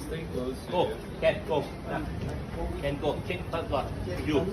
Stay close. Go. Can go. go Can go. Check first one. You.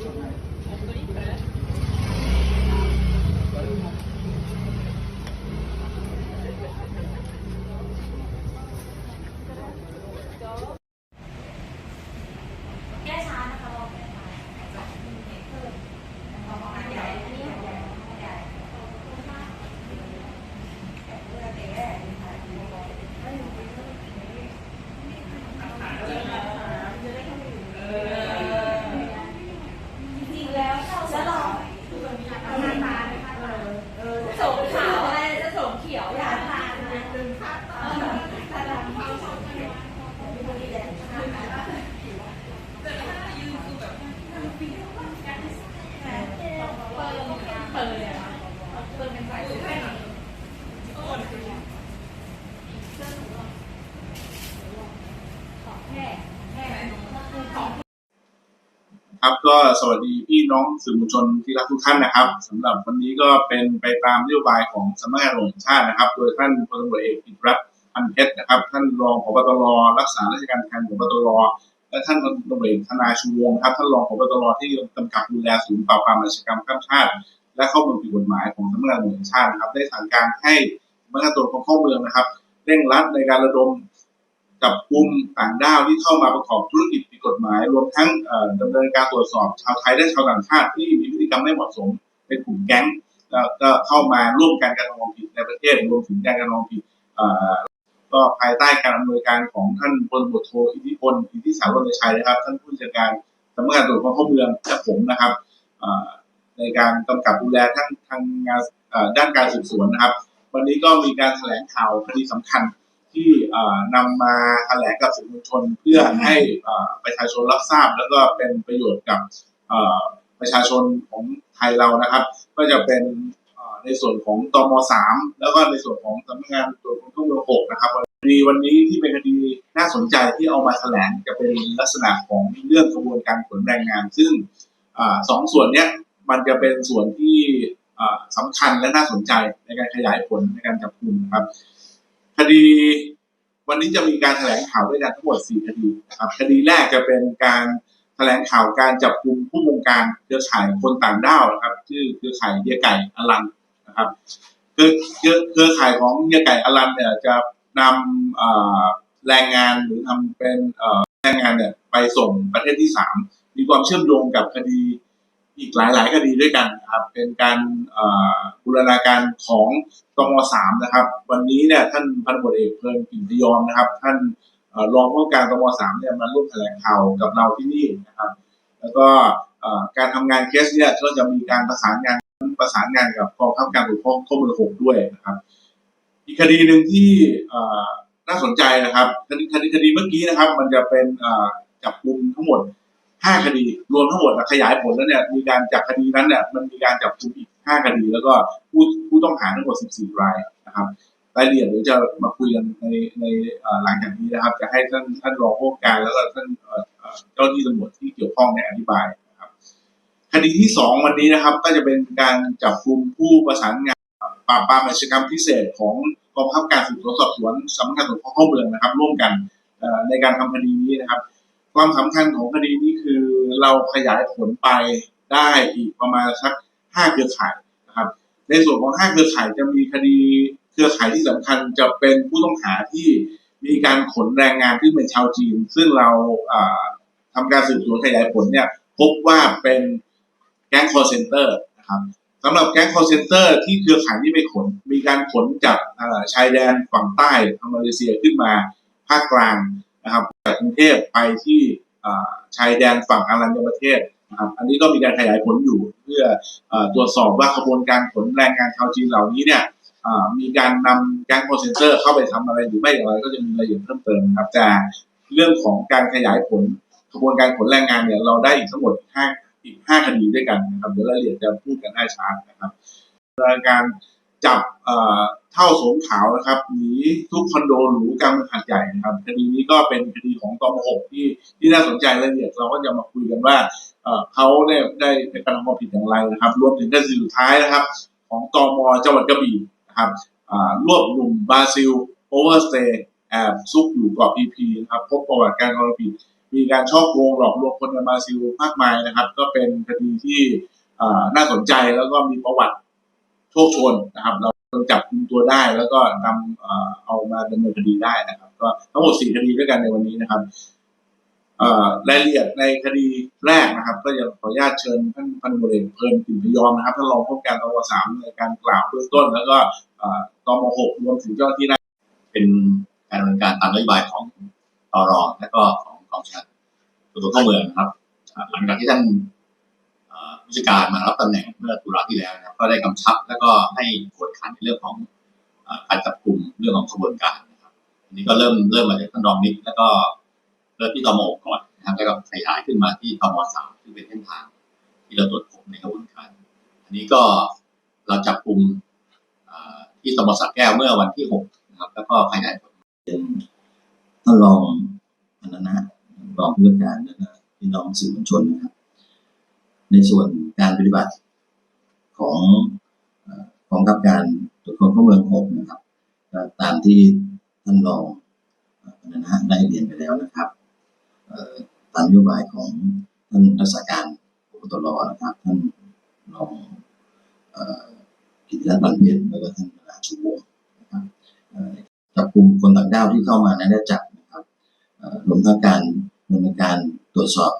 ครับก็สวัสดีพี่น้องสื่อมวลชนที่รักทุกท่านนะครับสำหรับวันนี้ก็เป็นไปตามนโยบายของสำนักงานตำรวจแห่งชาตินะครับ โดยท่านพลตำรวจเอกอิทธิรัตน์พันเพชรนะครับ ท่านรองผบตรรักษาราชการแทนผบตรและท่านพลตำรวจเอกธนาชูวงศ์ครับท่านรองผบตรที่กำกับดูแลศูนย์ปราบปรามอาชญากรรมข้ามชาติ และข้อมูลผิดกฎหมายของสำนักงานตำรวจแห่งชาตินะครับ ได้สั่งการให้สำนักงานตรวจคนเข้าเมืองนะครับเร่งรัดในการระดม จับกลุ่มต่างด้าวที่เข้ามาประกอบธุรกิจผิดกฎหมาย รวมทั้งเอ่อดำเนินการตรวจสอบชาวไทยและชาวต่างชาติที่มีพฤติกรรมไม่เหมาะสม เป็นกลุ่มแก๊งแล้วก็เข้ามาร่วมกันกระทำความผิดในประเทศรวมถึงการกระทำความผิดก็ภายใต้การอำนวยการของท่านพลตำรวจโทอิทธิพลอิทธิสารรณชัยนะครับ ท่านผู้จัดการสำนักงานตรวจคนเข้าเมืองและผมนะครับในการกำกับดูแลทั้งทางงานด้านการสืบสวนนะครับ วันนี้ก็มีการแถลงข่าวคดีสำคัญ ที่นำมาแถลงกับสื่อมวลชน เพื่อให้ประชาชนรับทราบ แล้วก็เป็นประโยชน์กับประชาชนของไทยเรานะครับ ก็จะเป็นในส่วนของตมสามแล้วก็ในส่วนของสำนักงานตรวจคนเข้าเมืองหกนะครับคดีวันนี้ที่เป็นคดีน่าสนใจที่เอามาแถลงจะเป็นลักษณะของเรื่องกระบวนการขนแรงงาน ซึ่งอสองส่วนเนี้ยมันจะเป็นส่วนที่อ่าสำคัญและน่าสนใจในการขยายผลในการจับกลุ่มนะครับ คดีวันนี้จะมีการแถลงข่าวด้วยกันทั้งหมด 4 คดีนะครับ คดีแรกจะเป็นการแถลงข่าวการจับกลุ่มผู้บงการเครือข่ายคนต่างด้าวนะครับ ชื่อเครือข่ายเฮียไก่อลันนะครับเครือเครือเครือข่ายของเฮียไก่อลันเนี่ยจะนำแรงงานหรือทำเป็นแรงงานเนี่ยไปส่งประเทศที่สามมีความเชื่อมโยงกับคดี อีกหลาย ๆ คดีด้วยกันนะครับเป็นการบูรณาการของตมสามนะครับ วันนี้เนี่ยท่านพันตำรวจเอกเพลินปิ่นพยอมนะครับ ท่านเอ่อรองผู้การตมสามเนี่ยมาร่วมแถลงข่าวกับเราที่นี่นะครับ แล้วก็การทำงานเคสเนี่ยก็จะมีการประสานงานประสานงานกับกองทัพการตรวจคนข้อมูลหกด้วยนะครับ อีกคดีหนึ่งที่น่าสนใจนะครับคดีคดีคดีเมื่อกี้นะครับ มันจะเป็นจับกลุ่มทั้งหมด ห้าคดีรวมทั้งหมดขยายผลแล้วเนี่ยมีการจากคดีนั้นเนี่ยมันมีการจับกลุ่มอีกห้าคดีแล้วก็ผู้ผู้ต้องหาทั้งหมดสิบสี่รายนะครับรายละเอียดเดี๋ยวจะมาคุยกันในในหลังจากนี้นะครับ จะให้ท่านท่านรองผู้การแล้วก็ท่านเจ้าหน้าที่ตำรวจที่เกี่ยวข้องในยอธิบายนะครับคดีที่สองวันนี้นะครับ ก็จะเป็นการจับกลุ่มผู้ประสานงานปราบปรามอาชญากรรมพิเศษของกองบังคับการสืบสวนสอบสวนสำนักงานตรวจคนข้าเมืองนะครับ ร่วมกันในการทำคดีนี้นะครับ ความสำคัญของคดีนี้คือเราขยายผลไปได้อีกประมาณสักห้าเครือข่ายนะครับ ในส่วนของห้าเครือข่ายจะมีคดีเครือข่ายที่สำคัญจะเป็นผู้ต้องหาที่มีการขนแรงงานที่เป็นชาวจีน ซึ่งเราอ่าทำการสืบสวนขยายผลเนี่ยพบว่าเป็นแก๊งคอร์เซนเตอร์นะครับสำหรับแก๊งคอร์เซนเตอร์ที่เครือข่ายที่ไปขน มีการขนจากชายแดนฝั่งใต้ทางมาเลเซียขึ้นมาภาคกลาง นะครับจากกรุงเทพไปที่ชายแดนฝั่งอารัญญประเทศนะครับอันนี้ก็มีการขยายผลอยู่เพื่ออตรวจสอบว่าขบวนการขนแรงงานชาวจีนเหล่านี้เนี่ยมีการนำแก๊งคอร์เซนเตอร์เข้าไปทำอะไรหรือไม่อย่างไรก็จะมีรายละเอียดเพิ่มเติมนะครับแต่เรื่องของการขยายผลขบวนการขนแรงงานเนี่ยเราได้อีกทั้งหมดห้าอีกห้าคดีด้วยกันนะครับเดี๋ยวรายละเอียดจะพูดกันได้ช้านะครับการ จับเท่าสงขาวนะครับหนีทุกคอนโดหรูกลางเมืองหาดใหญ่นะครับคดีนี้ก็เป็นคดีของตมหกที่ที่น่าสนใจละเอียดเราก็จะมาคุยกันว่าเขาได้ได้กระทำความผิดอย่างไรนะครับ รวมถึงคดีสุดท้ายนะครับ ของตมจังหวัดกระบี่นะครับรวบหนุ่มบราซิลโอเวอร์สเตย์แอบซุกอยู่เกาะพีพีนะครับพบประวัติการกระทำผิด มีการช่อโกงหลอกลวงคนในบราซิลมากมายนะครับ ก็เป็นคดีที่น่าสนใจแล้วก็มีประวัติ โชคชนนะครับ เราจับกุมตัวได้แล้วก็นำเอามาดำเนินคดีได้นะครับ ก็ทั้งหมดสี่คดีด้วยกันในวันนี้นะครับรายละเอียดในคดีแรกนะครับ ก็จะขออนุญาตเชิญท่านพันบุเอกเพลินปิ่นพยอมนะครับท่านรองผู้การตมสามในการกล่าวเบื้องต้น แล้วก็ต่อตมหกรวมถึงเจ้าที่ได้เป็นการดำเนินการตามนโยบายของตรและก็ของกองชาติตรวจคนเข้าเมืองนะครับ หลังจากที่ท่าน ผู้จัดการมารับตำแหน่งเมื่อตุลาที่แล้วนะครับก็ได้กำชับแล้วก็ให้กวดขันในเรื่องของการจับกลุ่มเรื่องของขบวนการนะครับอันนี้ก็เริ่มเริ่มมาจากท่านรองนิกแล้วก็เริ่มที่ตมก่อนนะครับแล้วก็ขยายขึ้นมาที่ตมสามซึ่งเป็นเส้นทางที่เราตรวจพบในกระบวนการ อันนี้ก็เราจับกลุ่มที่ตมสระแก้วเมื่อวันที่หกนะครับ แล้วก็ขยายผลท่านรองอันนั้นนะรองผู้จัดการแล้วก็พี่น้องสื่อมวลชนนะครับ ในส่วนการปฏิบัติของเอ่อกองกับการตรวจคนเข้าเมืองหกนะครับ ตามที่ท่านรองนนั้นนะได้เรียนไปแล้วนะครับตามนโยบายของท่านรักษาการพบตรนะครับท่านรองกิติรัตน์บันเพชรแล้วก็ท่านนาชูวงนะครับจับกลุ่มคนต่างด้าวที่เข้ามานั้นได้จับนะครับรวมทั้งการดำเนินการตรวจสอบ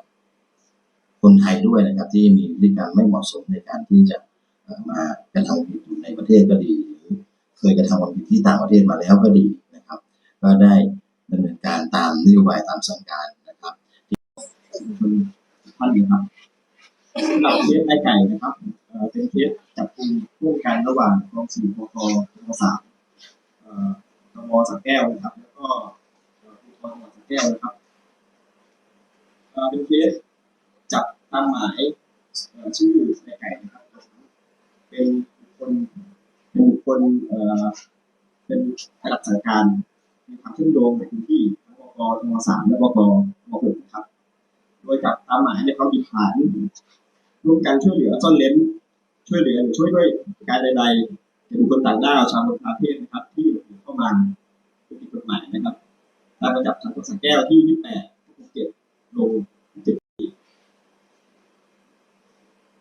คนไทยด้วยนะครับ ที่มีพฤติกรรมไม่เหมาะสมในการที่จะมากระทำผิดอยู่ในประเทศก็ดีหรือเคยกระทำความผิดที่ต่างประเทศมาแล้วก็ดีนะครับ ก็ได้ดำเนินการตามนโยบายตามสั่งการนะครับท่านนี้ครับสำหรับเคสไอ้ไก่นะครับเป็นเคสจับกลุ่มร่วมกันระหว่างกองสี่ปกปสามเอ่อตมสักแก้วนะครับ แล้วก็เอ่อภูธรสักแก้วนะครับเอ่อเป็นเคส จับตามหมายเอ่อชื่อในไก่นะครับ เป็นคคลเป็นบุคคลเอ่อเป็นระดับสั่งการมีความเชื่อมโยงในพื้นที่ทั้งบกทมสามและบกมหกนะครับ โดยจับตามหมายในความผิดฐานร่วมกันช่วยเหลือซ่อนเล้นช่วยเหลือหรือช่วยด้วยการใดๆเป็นบุคคลต่างด้าวชาวประเทศนะครับ ที่หลบหนีเข้ามาผิดกฎหมายนะครับตามประจับทางกฎสังแก้วที่ 28 67ลง7ปี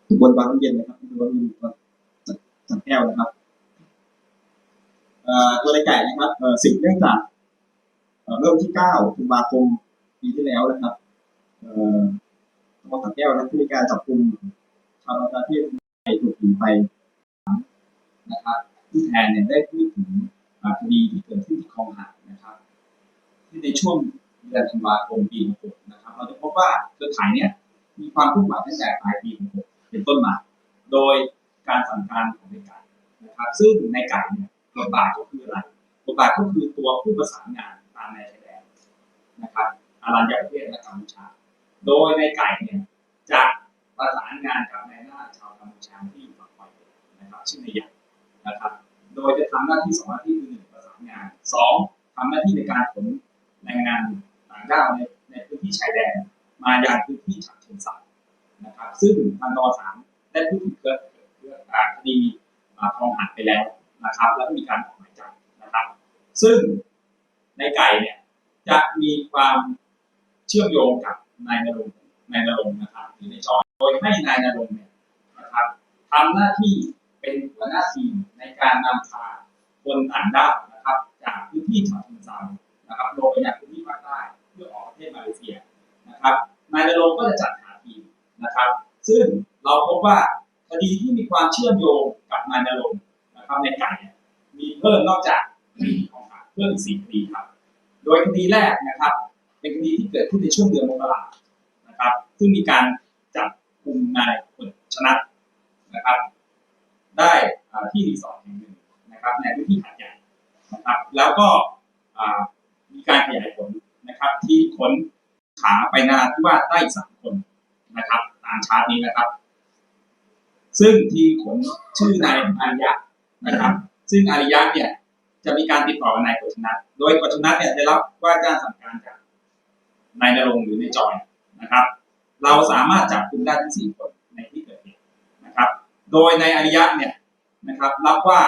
ถึง บนบางน้ำเย็นนะครับบนบน้ำเย็นสังแก้วนะครับตัวในไก่นะครับเอ่อสิ่งเนื่องจากเริ่มที่9ตุลาคมปีที่แล้วนะครับตำรวสังแก้วนะที่มีการจับกลุ่มชาวประเทศไทยถูกหนีไปนะครับผู้แทนเนี่ยได้พูดถึงคดีที่เกิดขึ้นที่คลองหาดนะครับ ที่ในช่วงเดือนธันวาคมปี 66 นะครับ เราจะพบว่าเครือข่ายเนี่ยมีความเคลื่อนไหวตั้งแต่ปลายปี 66 เป็นต้นมาโดยการสั่งการของในไก่นะครับ ซึ่งในไก่เนี่ยบทบาทก็คืออะไรบทบาทก็คือตัวผู้ประสานงานตามในชายแดนนะครับอารัญญประเทศและกัมพูชา โดยในไก่เนี่ยจะประสานงานกับนายหน้าชาวกัมพูชาที่อยู่ฝั่งปอยนะครับชื่อนายใหญ่นะครับ โดยจะทำหน้าที่สองหน้าที่คือหนึ่งประสานงานสองทำหน้าที่ในการขนแรงงานต่างด้าวในในพื้นที่ชายแดน มายังพื้นที่ฉะเชิงเทรา นะครับ ซึ่งทางนสามได้พูดถึงเกิดเรื่องคดีอ่าคลองหักไปแล้วนะครับ แล้วก็มีการออกหมายจับนะครับ ซึ่งในไก่เนี่ยจะมีความเชื่อมโยงกับนายนรงนายนรงนะครับหรือในายจอยโดยให้นายนรงเนี่ยนะครับทำหน้าที่เป็นหัวหน้าทีมในการนำพาคนต่างด้าวนะครับ จากพื้นที่ฉะเชิงเทรานะครับลงไปยังพื้นที่ภาคใต้เพื่อออกประเทศมาเลเซียนะครับนายนรงก็จะจัดหา นะครับ ซึ่งเราพบว่าคดีที่มีความเชื่อมโยงกับนายนรงค์นะครับในไก่มีเพิ่มนอกจากคดีของขาเพิ่มสี่คดีครับ โดยคดีแรกนะครับ เป็นคดีที่เกิดขึ้นในช่วงเดือนมกรานะครับ ซึ่งมีการจับกลุ่มนายผลชนะนะครับ ได้ที่รีสอร์ทแห่งหนึ่งนะครับในพื้นที่หาดใหญ่นะครับ แล้วก็มีการขยายผลนะครับ ที่ค้นขาไปนาที่ว่าได้สามคนนะครับ ตามชาร์ตนี้นะครับ ซึ่งทีมขนชื่อนายอาริยะนะครับ ซึ่งอาริยะเนี่ยจะมีการติดต่อกับนายกฤษณัทโดยกฤษณัทเนี่ยได้รับว่าจ้างสั่งการจากนายนรงหรือนายจอยนะครับ เราสามารถจับกลุ่มได้ทั้งสี่คนในที่เกิดเหตุนะครับ โดยในอาริยะเนี่ยนะครับรับว่า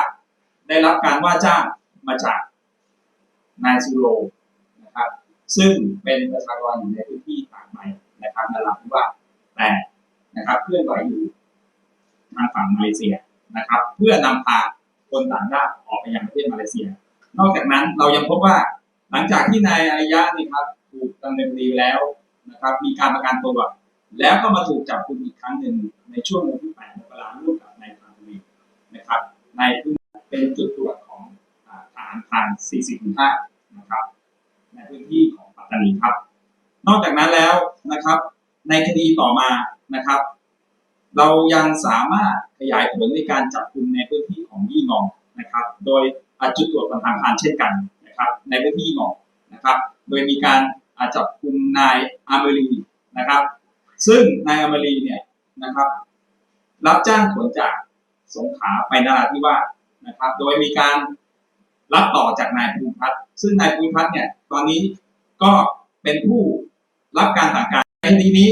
ได้รับการว่าจ้างมาจากนายซูโรนะครับ ซึ่งเป็นประชากรอยู่ในพื้นที่ต่างใหม่นะครับนราธิวาแต่ นะครับเคลื่อนไหวอยู่ทางฝั่งมาเลเซียนะครับ เพื่อนำพาคนต่างด้าวออกไปยังประเทศมาเลเซีย นอกจากนั้นเรายังพบว่าหลังจากที่นายอารยะนี่ครับถูกดำเนินคดีแล้วนะครับ มีการประกันตัวแล้วก็มาถูกจับกุมอีกครั้งหนึ่งในช่วงวันที่8มกราคมร่วมกับนายพานวีนะครับในพื้นเป็นจุดตรวจของอ่าฐานพราน45นะครับในพื้นที่ของปัตตานีครับ นอกจากนั้นแล้วนะครับ ในคดีต่อมา นะครับ เรายังสามารถขยายผลในการจับกลุ่มในพื้นที่ของยี่งองนะครับ โดยอาจุดตรวจของทางการเช่นกันนะครับ ในพื้นที่ยี่งองนะครับ โดยมีการอาจับกลุ่มนายอาเมรีนะครับ ซึ่งนายอาเมรีเนี่ยนะครับ รับจ้างขนจากสงขลาไปนราธิวาสนะครับ โดยมีการรับต่อจากนายภูมิพัฒน์ซึ่งนายภูมิพัฒน์เนี่ยตอนนี้ก็เป็นผู้รับการสั่งการในคดีนี้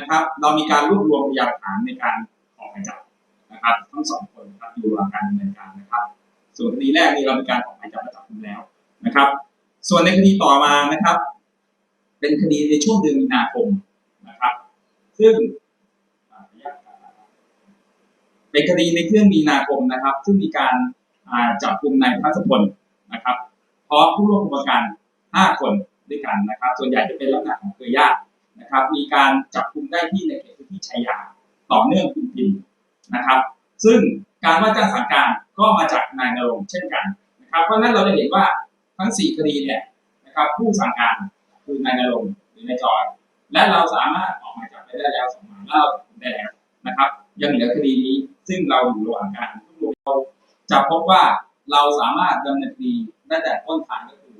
นะครับ เรามีการรวบรวมพยานหลักฐานในการออกหมายจับนะครับ ทั้งสองคนนะครับอยู่ระหว่างการดำเนินการนะครับ ส่วนคดีแรกนี่เรามีการออกหมายจับและจับกุมแล้วนะครับ ส่วนในคดีต่อมานะครับ เป็นคดีในช่วงเดือนมีนาคมนะครับ ซึ่งเป็นคดีในเครื่องมีนาคมนะครับ ซึ่งมีการาจับกลุ่มนายพัสพลนะครับพร้อมผู้ร่วมขบวนการ 5 คนด้วยกันนะครับ ส่วนใหญ่จะเป็นลักษณะของเครือญาติ นะครับ มีการจับกลุ่มได้ที่ในเขตพื้นที่ชัยยาต่อเนื่องคุณพิมนะครับ ซึ่งการว่าจ้างสั่งการก็มาจากนายนรงเช่นกันนะครับ เพราะฉะนั้นเราจะเห็นว่าทั้ง 4 คดีเนี่ยนะครับผู้สั่งการคือนายนรงหรือนายจอยและเราสามารถออกหมายจับไปได้แล้วสองหมายแล้วเราได้แล้วนะครับ ยังเหลือคดีนี้ซึ่งเราอยู่ระหว่างการรวบรวมเราจะพบว่าเราสามารถดำเนินคดีตั้งแต่ต้นทางก็คือ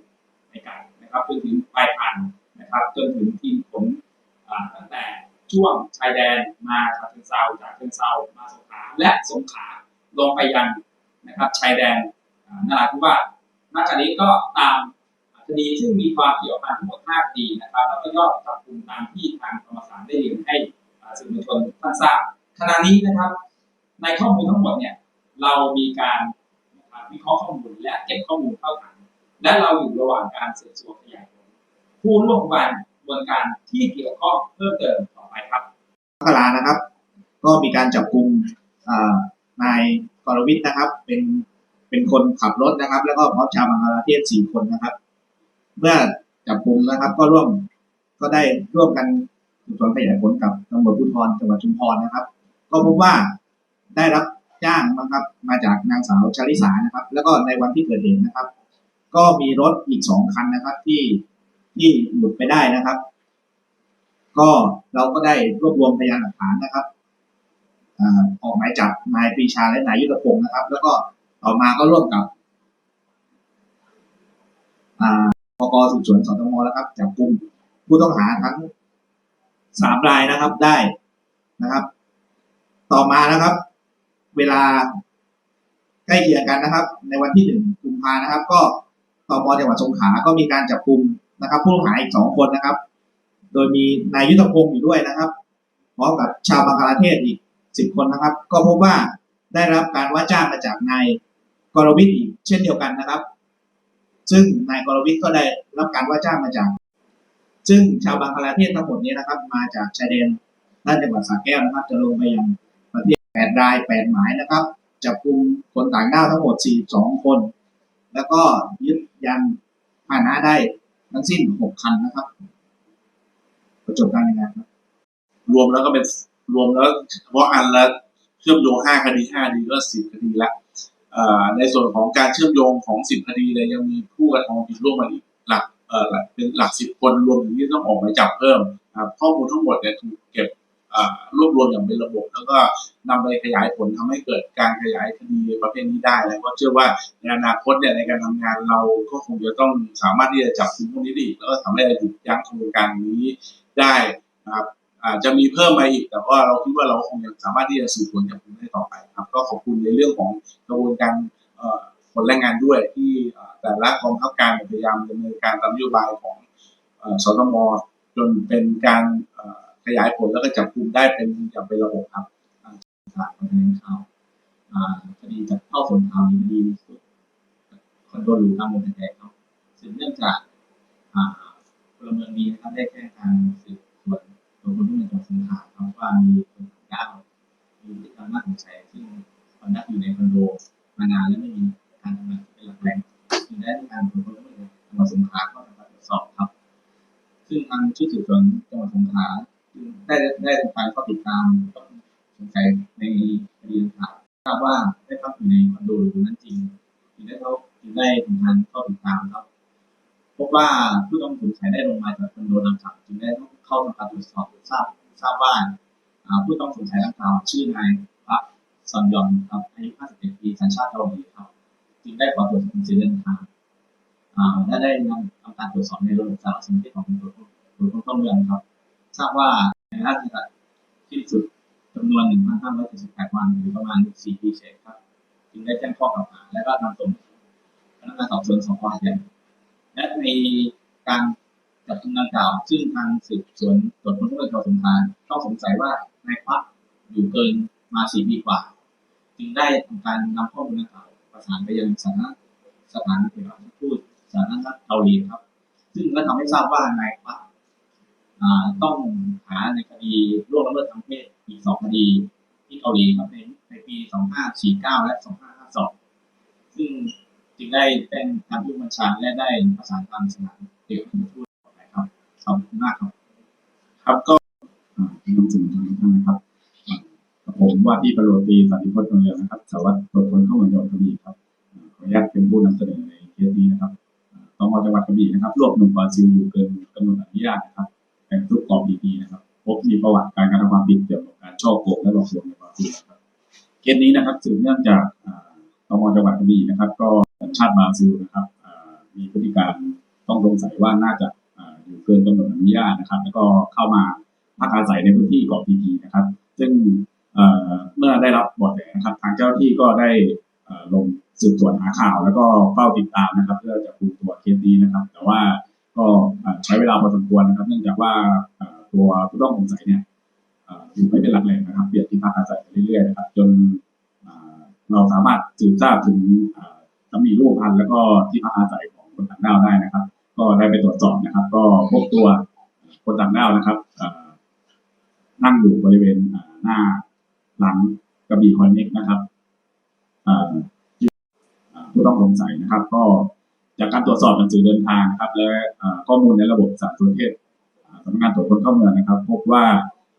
ในการนะครับจนถึงปลายทางนะครับ จนถึงทีมผล อ่าตั้งแต่ช่วงชายแดนมาจากเชิงเซาจากเชิงเซามาสงขลาและสงขลาลงไปยังนะครับชายแดนนราธิวาสนอกจากนี้ก็ตามคดีซึ่งมีความเกี่ยวพันทั้งหมด5คดีนะครับแล้วก็ยอดจับกลุ่มตามที่ทางธรรมศาสตร์ได้เรียนให้สื่อมวลชนท่านทราบขณะนี้นะครับ ในข้อมูลทั้งหมดเนี่ยเรามีการวิเคราะห์ข้อมูลและเก็บข้อมูลเข้าถังและเราอยู่ระหว่างการสืบสวนขยายผลผู้ร่วม บวนการที่เกี่ยวข้องเพิ่มเติมต่อไปครับมกรานะครับ ก็มีการจับกลุ่มนายกรวิทย์นะครับ เป็นเป็นคนขับรถนะครับ แล้วก็พร้อมชาวบังคลาเทศสี่คนนะครับ เมื่อจับกลุ่มนะครับ ก็ร่วมก็ได้ร่วมกันสืบสวนขยายผลกับตำรวจภูธรจังหวัดชุมพรนะครับ ก็พบว่าได้รับจ้างนะครับ มาจากนางสาวชาลิสานะครับ แล้วก็ในวันที่เกิดเหตุนะครับ ก็มีรถอีกสองคันนะครับ ที่ ที่หลุดไปได้นะครับ ก็เราก็ได้รวบรวมพยานหลักฐานนะครับออกหมายจับนายปรีชาและนายยุทธพงศ์นะครับ แล้วก็ต่อมาก็ร่วมกับปกสืบสวนสตมแล้วครับจับกลุ่มผู้ต้องหาทั้งสามรายนะครับได้นะครับ ต่อมานะครับ เวลาใกล้เคียงกันนะครับ ในวันที่หนึ่งกุมภานะครับ ก็ตมจังหวัดสงขลาก็มีการจับกลุ่ม นะครับ ผู้ต้องหาอีกสองคนนะครับ โดยมีนายยุทธพงศ์อยู่ด้วยนะครับพร้อมกับชาวบังคลาเทศอีกสิบคนนะครับ ก็พบว่าได้รับการว่าจ้างมาจากนายกรวิทย์อีกเช่นเดียวกันนะครับ ซึ่งนายกรวิทย์ก็ได้รับการว่าจ้างมาจาก ซึ่งชาวบังคลาเทศทั้งหมดนี้นะครับ มาจากชายแดนด้านจังหวัดสระแก้วนะครับ จะลงไปยังประเทศแปดรายแปดหมายนะครับจับกลุ่มคนต่างด้าวทั้งหมดสี่สองคน แล้วก็ยึดยันพาหนะได้ ทั้งสิ้นหกคันนะครับประจบการในงานครับ รวมแล้วก็เป็นรวมแล้วเฉพาะอันละเชื่อมโยงห้าคดีห้าคดีก็สิบคดีละในส่วนของการเชื่อมโยงของสิบคดีเลยยังมีผู้กระทำผิดร่วมมาอีกหลักเอ่อหลักเป็นหลักสิบคนรวมถึงที่ต้องออกหมายจับเพิ่มข้อมูลทั้งหมดเนี่ยถูกเก็บ รวบรวมอย่างเป็นระบบ แล้วก็นำไปขยายผลทำให้เกิดการขยายคดีประเภทนี้ได้แล้วก็เชื่อว่าในอนาคตเนี่ยในการทำงานเราก็คงจะต้องสามารถที่จะจับกลุ่มพวกนี้ได้อีแล้วก็สามารถจะหยุดยั้งขบวนการนี้ได้นะครับอาจจะมีเพิ่มมาอีกแต่ว่าเราคิดว่าเราคงยังสามารถที่จะสืบสวนจับกลุ่มได้ต่อไปครับ ก็ขอบคุณในเรื่องของกระบวนการผลแรงงานด้วยที่แต่ละกองทัพการพยายามดำเนินการตามนโยบายของอ่อสตมจนเป็นการ ขยายผลแล้วก็จับกลุ่มได้เป็นอย่างเป็นระบบครับอ่าครับขอบคุณครับอ่าคดีจากเข้าสงครามหรือคดีคอนโดหรูตามวงแดงครับซึ่งเนื่องจากพลเมืองดีนะครับได้แจ้งทางสืบสวนตำรวจผู้บัญชาการสงขลาครับว่ามีคนต่างด้าวมีพฤติกรรมน่าสงสัยซึ่งคนนักอยู่ในคอนโดมานานและไม่มีการทำงานเป็นหลักแหล่งจึงได้มีการตรวจค้นเมืองจังหวัดสงขลาเข้าทำการตรวจสอบครับ ซึ่งทางชุดสืบสวนจังหวัดสงขลา ได้ได้ทำการเข้าติดตามสงสัยในคดีดังกล่าวทราบว่าได้พักอยู่ในคอนโดหรูนั้นจริงจึงได้เขาจึงได้ทำการเข้าติดตามครับ พบว่าผู้ต้องสงสัยได้ลงมาจากคอนโดดังกล่าวจึงได้เข้าทำการตรวจสอบทราบทราบว่าผู้ต้องสงสัยดังกล่าวชื่อนายพักซอนยอนครับอายุ51ปีสัญชาติเกาหลีครับจึงได้ขอตรวจสอบสิทธิเดินทางและได้นำทำการตรวจสอบในระบบสารสนเทศของตำรวจตรวจคนเข้าเมืองครับ ทราบว่า 2,578 วันหรือประมาณ 4 ปีเศษครับ จึงได้แจ้งข้อกล่าวหาและก็นำส่งพนักงานสอบสวนสพหาดใหญ่และในการจับกุมนางกล่าว ซึ่งทางสืบสวนตรวจคนเข้าเมืองจังหวัดสงต้องสงสัยว่านายพักอยู่เกินมา 4 ปีกว่า จึงได้ทำการนำข้อมูลนังกล่าวประสานไปยังสถานสถานเผยแพร่พูดสถานทัฐเกาหลีครับ ซึ่งก็ทำให้ทราบว่านายพักต้องหาในคดีร่วงละเมิดทางเพศอีกสองคดี ที่เกาหลีครับในในปี 2549 และ 2552 ซึ่งจึงได้แจ้งทางผู้บัญชาและได้ประสานทางสถานเอกอัครทูตต่อไปครับขอบคุณมากครับ ครับก็อ่าพี่น้องสื่อมวลชนทุกท่านนะครับผมว่าที่ประโรตีสันติพจน์เรืองนะครับสวัสดิ์ตรวจคนเข้าเมืองจังหวัดกระบี่ครับขออนุญาตเป็นผู้นำเสนอในเคสนี้นะครับอ่าตมจังหวัดกระบี่นะครับรวบหนุ่มบราซิลอยู่เกินกำหนดอนุญาตนะครับแต่ทุกกรอบดีๆนะครับ พบมีประวัติการกระทำความผิดเกี่ยวกับการช่อโกงและหลอกลวงในบราซิลครับเคสนี้นะครับสืบเนื่องจากอ่าตมจังหวัดกระบี่นะครับ ก็สัญชาติบราซิลนะครับอ่ามีพฤติการต้องสงสัยว่าน่าจะอ่าอยู่เกินกำหนดอนุญาตนะครับ แล้วก็เข้ามาพักอาศัยในพื้นที่เกาะพีพีนะครับ ซึ่งเอ่อเมื่อได้รับบาะแสนะครับ ทางเจ้าที่ก็ได้เอ่อลงสืบสวนหาข่าว แล้วก็เฝ้าติดตามนะครับ เพื่อจะคุมตัวเคสนี้นะครับ แต่ว่าก็ใช้เวลาพอสมควรนะครับ เนื่องจากว่า ตัวผู้ต้องสงสัยเนี่ยอยู่ไม่เป็นหลักแหล่งนะครับ เปลี่ยนที่พักอาศัยไปเรื่อยๆนะครับ จนเราสามารถสืบทราบถึงเอ่อสามีรูปพันธ์แล้วก็ที่พักอาศัยของคนต่างด้าวได้นะครับ ก็ได้ไปตรวจสอบนะครับ ก็พบตัวคนต่างด้าวนะครับนั่งอยู่บริเวณหน้าหลังกระบี่คอนเน็กนะครับผู้ต้องสงสัยนะครับ ก็จากการตรวจสอบหนังสือเดินทางนะครับ และข้อมูลในระบบสารสนเทศ สำนักงานตรวจคนเข้าเมืองนะครับ พบว่า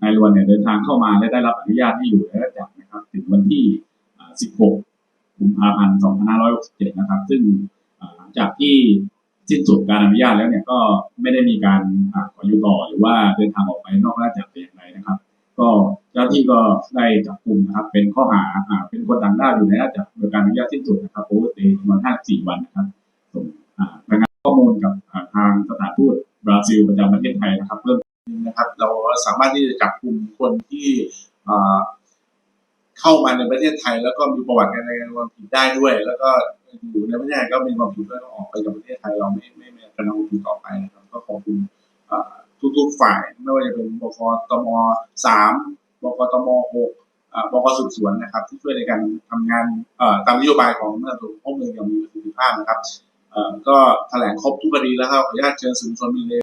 นายรวนเนี่ยเดินทางเข้ามาและได้รับอนุญาตให้อยู่ในราชจักรนะครับ ถึงวันที่ 16 กุมภาพันธ์ 2567 นะครับ ซึ่งหลังจากที่สิ้นสุดการอนุญาตแล้วเนี่ยก็ไม่ได้มีการขออยู่ต่อหรือว่าเดินทางออกไปนอกราชอาณาจักรอย่างไรนะครับ ก็เจ้าที่ก็ได้จับกลุ่มนะครับ เป็นข้อหาอเป็นคนต่างด้าวอยู่ในราชอาณาจักรโดยการอนุญาตสิ้นสุดนะครับโอเวอร์เตย์จำนวน54 วันนะครับส่งรายงานข้อมูลกับทางสถานทูต บราซิลประจำประเทศไทยนะครับเพิ่มนะครับ เราสามารถที่จะจับกลุ่มคนที่เข้ามาในประเทศไทย แล้วก็มีประวัติการความผิดได้ด้วย แล้วก็อยู่ในประเทศไทยก็มีความผิดก็ต้องออกไปจากประเทศไทยเราไม่ไม่ไม่กระทำความผิดต่อไปนะครับ ก็ขอบคุณทุกๆฝ่ายไม่ว่าจะเป็นบกตมสามบกตมหกบกสืบสวนนะครับ ที่ช่วยในการทำงานตามนโยบายของเมื่อถูกข้อมูลอย่างมีประสิทธิภาพนะครับ ก็แถลงครบทุกคดีแล้วครับขออนุญาตเชิญสื่อมวลชนมีเลย